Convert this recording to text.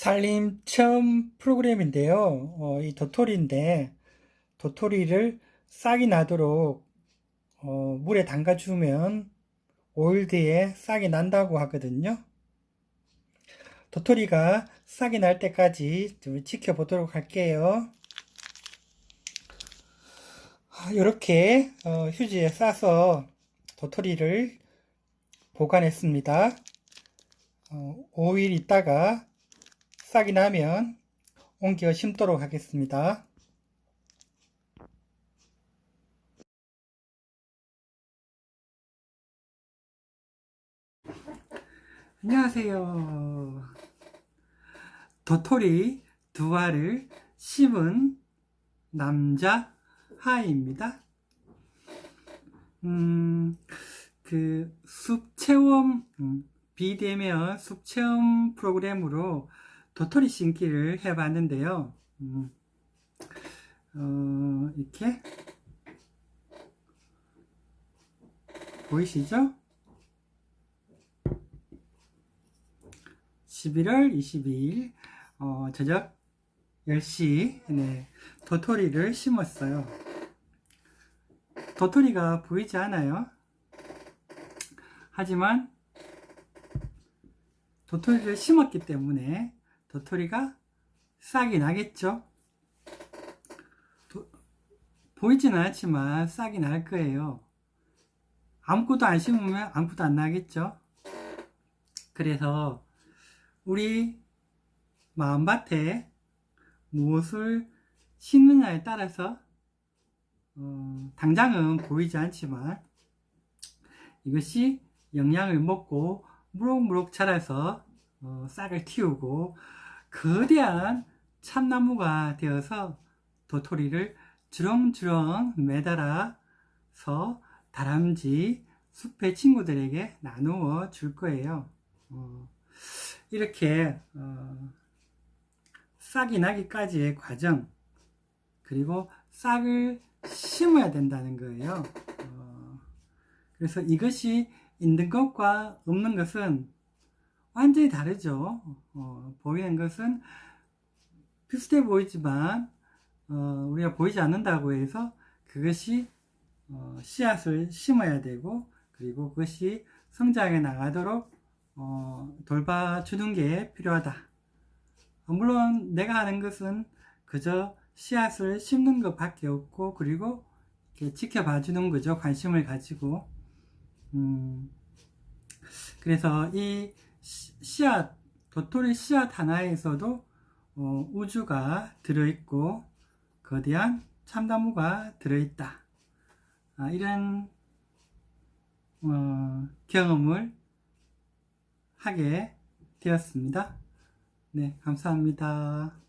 살림 체험 프로그램인데요. 어, 이 도토리인데 도토리를 싹이 나도록 어, 물에 담가주면 5일 뒤에 싹이 난다고 하거든요. 도토리가 싹이 날 때까지 좀 지켜보도록 할게요. 이렇게 어, 휴지에 싸서 도토리를 보관했습니다. 어, 5일 있다가 싹이 나면 옮겨 심도록 하겠습니다. 안녕하세요. 도토리 두 알을 심은 남자 하이입니다. 음, 그 숲 체험, 음, 비대면 숲 체험 프로그램으로 도토리 심기를 해봤는데요. 음, 어, 이렇게 보이시죠? 11월 22일 어, 저녁 10시 네, 도토리를 심었어요. 도토리가 보이지 않아요. 하지만 도토리를 심었기 때문에 도토리가 싹이 나겠죠. 도, 보이지는 않지만 싹이 날 거예요. 아무것도 안 심으면 아무것도 안 나겠죠. 그래서 우리 마음밭에 무엇을 심느냐에 따라서 어, 당장은 보이지 않지만 이것이 영양을 먹고 무럭무럭 자라서 어, 싹을 틔우고 거대한 참나무가 되어서 도토리를 주렁주렁 매달아서 다람쥐 숲의 친구들에게 나누어 줄 거예요. 어, 이렇게 어, 싹이 나기까지의 과정 그리고 싹을 심어야 된다는 거예요. 어, 그래서 이것이 있는 것과 없는 것은 완전히 다르죠. 어, 보이는 것은 비슷해 보이지만 어, 우리가 보이지 않는다고 해서 그것이 어, 씨앗을 심어야 되고 그리고 그것이 성장해 나가도록 어, 돌봐주는 게 필요하다. 어, 물론 내가 하는 것은 그저 씨앗을 심는 것 밖에 없고 그리고 이렇게 지켜봐 주는 거죠. 관심을 가지고. 음, 그래서 이 씨- 씨앗, 도토리 씨앗 하나에서도 어, 우주가 들어있고 거대한 참나무가 들어있다. 아, 이런 어, 경험을 하게 되었습니다. 네, 감사합니다.